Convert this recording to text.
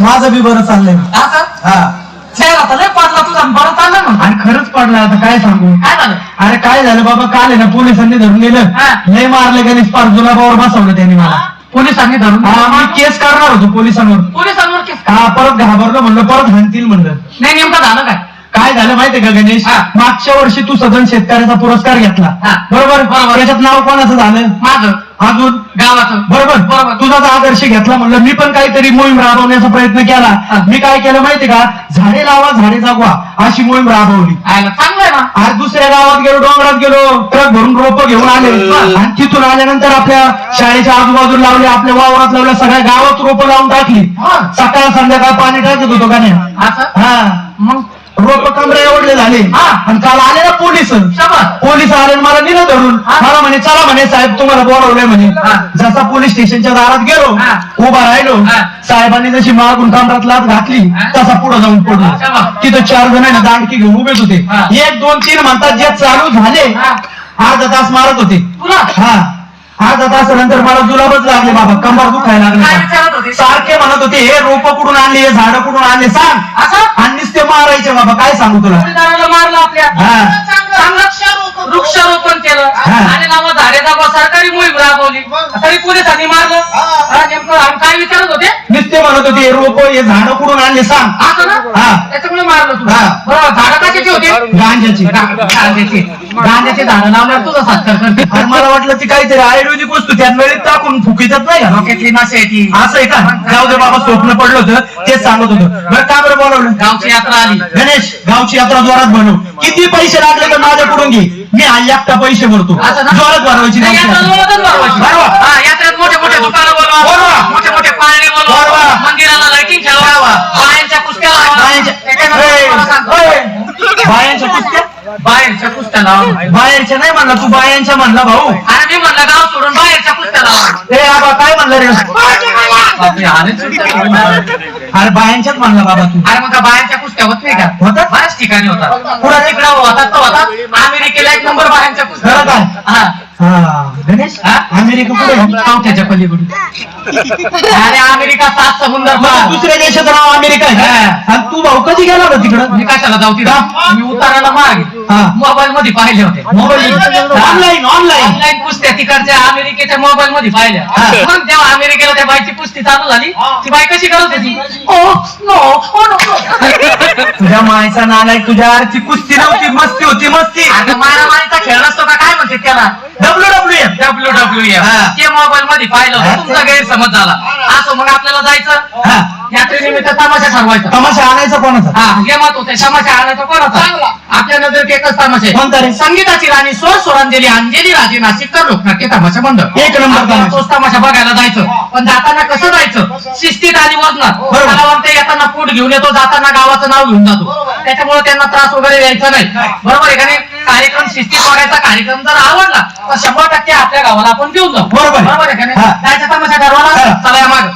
माझं बी बरं चाललंय. असं? हा. आता लय पडला तुझा बरं चाललं मग. आणि खरंच पडलं आता काय सांगू? काय झालं? अरे काय झालं बाबा काल आहे ना पोलिसांनी धरून नेलं. हा. लय मारलं गणेश पार जुलाबावर बसवलं त्यांनी मला. पोलिसांनी धरून हा मी केस करणार होतो पोलिसांवर. पोलिसांवर केस हा परत घाबरलो म्हणलं परत हाणतील म्हणलं. नाही नेमकं झालं काय? काय झालं माहितीये का गणेश? हा. मागच्या वर्षी तू सदन शेतकऱ्याचा पुरस्कार घेतला. हा. बरोबर? बरोबर. त्याच्यात नाव कोणाचं झालं? माझं. अजून गावाचं. बरोबर? बरोबर. तुझा तर आदर्श घेतला म्हणलं मी पण काहीतरी मोहीम राबवण्याचा प्रयत्न केला. मी काय केलं माहितीये का? झाडे लावा झाडे जागवा अशी मोहीम राबवली. ना? आज दुसऱ्या गावात गेलो डोंगरात गेलो ट्रक भरून रोप घेऊन आले. आणि तिथून आल्यानंतर आपल्या शाळेच्या आजूबाजूला लावले आपल्या वावरात लावल्या सगळ्या गावात रोपं लावून टाकली. सकाळ संध्याकाळ पाणी टाकत होतो का नाही? हा. मग रोप कमरे एवढले झाले हा. आणि काल आले ना पोलीस. पोलीस आले आणि मला नेलं धरून. मला म्हणे चला म्हणे साहेब तुम्हाला बोलावलंय म्हणे हा. जसा पोलीस स्टेशनच्या दारात गेलो. उभा राहिलो हा. साहेबांनी जशी मागून कमरात लात घातली. तसा पुढे जाऊन पडलो. तिथं चार जण आहे ना दांडकी घेऊन उभेच होते. एक दोन तीन म्हणतात जे चालू झाले. अर्धा तास मारत होते हा अर्धा तासानंतर मला जुलाबच लागले बाबा. कंबर दुखायला काय लागले सारखे म्हणत होते हे रोप कुठून आणले हे झाड कुठून आणले? सांग. असं? आणि नुसते मारायचे बाबा. काय सांगू तुला? मारलं आपल्या. हा. चांगलं. वृक्षारोपण. केलं. आणि नाव झाडे जागवा सरकारी मोहीम राबवली. तरी पोलिसांनी मारलं. हा, नेमकं आम्ही काय विचारत होते? नुसते म्हणत होते हे रोप हे झाड कुठून आणले? सांग. असं ना? हा. त्याच्यामुळे मारलं तुला हा. बरोबर झाडं कशाची होते? गांजाची गा- गांजाची गांजाची झाडं लावल्यावर तुझा सत्कार करते. वाटलं ती काहीतरी आयुर्वेदिक वस्तू त्या वेळेत टाकून फुकितच नाही का? डोक्यातली आहे ती असं आहे का जाऊ दे बाबा स्वप्न पडलं होतं तेच सांगत होतं बरं का बरं बोलावलं गावची यात्रा आली गणेश गावची यात्रा जोरात बनव किती पैसे लागले तर माझ्याकडून घे मी एकटा पैसे भरतो असं ना? जोरात भरवायची नाही, यात्रा. जोरातच भरवायची. भरवा. हा, यात्रेत मोठे मोठे दुकानं बोलवा. बोलवा मोठे मोठे पाळणे बोलवा बोलवा. मंदिराला लाइटिंग ठेवा ठेवा. बायांच्या कुस्त्या लावा. बायांच्या त्याच्यानंतर तुम्हाला सांगतो. ए, ए, बायांच्या कुस्त्या बाहेरच्या कुस्त्या लावा बाहेरच्या नाही म्हणला तू बायांच्या म्हणला भाऊ. अरे मी म्हणलं गाव सोडून बाहेरच्या कुस्त्या लावा ए आबा काय म्हणला रे? बापरे, अरे बायांच्याच म्हणला बाबा तू. अरे मग बाहेरच्या कुस्त्या होत नाही का? होतात? बऱ्याच ठिकाणी होतात. पुढे तिकडे होतात तर होतात अमेरिकेला एक नंबर कुस्त्या खरं काय? हा. हा गणेश हा? अमेरिका कुठे? आहे? पलीकडून. अरे अमेरिका सात समुंदर मग. दुसऱ्या देशाचं नाव अमेरिका आहे. हा. आणि तू भाऊ कधी गेला होता तिकडं? मी कशाला जाऊ तिथं मी उतारायला मागे. हा. मोबाईल मध्ये पाहिले होते. Mobile online online. ऑनलाईन कुस्त्या तिकडच्या अमेरिकेच्या मोबाईल मध्ये पाहिल्या. हा. मग जेव्हा अमेरिकेला त्या बाईची कुस्ती चालू झाली ती बाई कशी करत होती? ओ नो ओ नो तुझ्या मायचा नालायक तुझ्या आरची कुस्ती नव्हती. मस्ती होती मस्ती. आता खेळ नसतो का काय म्हणते त्याला W W F W W हा. ते मोबाईल मध्ये पाहिलं हा. होतं. तुमचा गैरसमज झाला असं मग आपल्याला हा. जायचं यात्रेनिमित्त तमाशा ठरवायचा तमाशा आणायचा कोणाचा हा गेमात होते तमाशा आणायचा कोणाचा आपल्या नजरेत एकच तमाशा आहे. कोणता रे? संगीताची राणी स्वर स्वरांजली अंजली राजे नाशिककर लोकनाट्य तमाशा मंडळ एक नंबर आपल्याला तमाशा. तोच तमाशा बघायला जायचं पण जाताना कसं जायचं शिस्तीत आणि वजनात बरोबर. मला वाटतं येताना फूट घेऊन येतो जाताना गावाचं नाव घेऊन जातो त्याच्यामुळे त्यांना त्रास वगैरे द्यायचा नाही बरोबर आहे का नाही कार्यक्रम शिस्तीत बघायचा कार्यक्रम जर आवडला तर शंभर टक्के आपल्या गावाला आपण घेऊन जाऊ बरोबर आहे. बरोबर आहे का. नाही जायचं तमाशा ठरवाला. चला या माग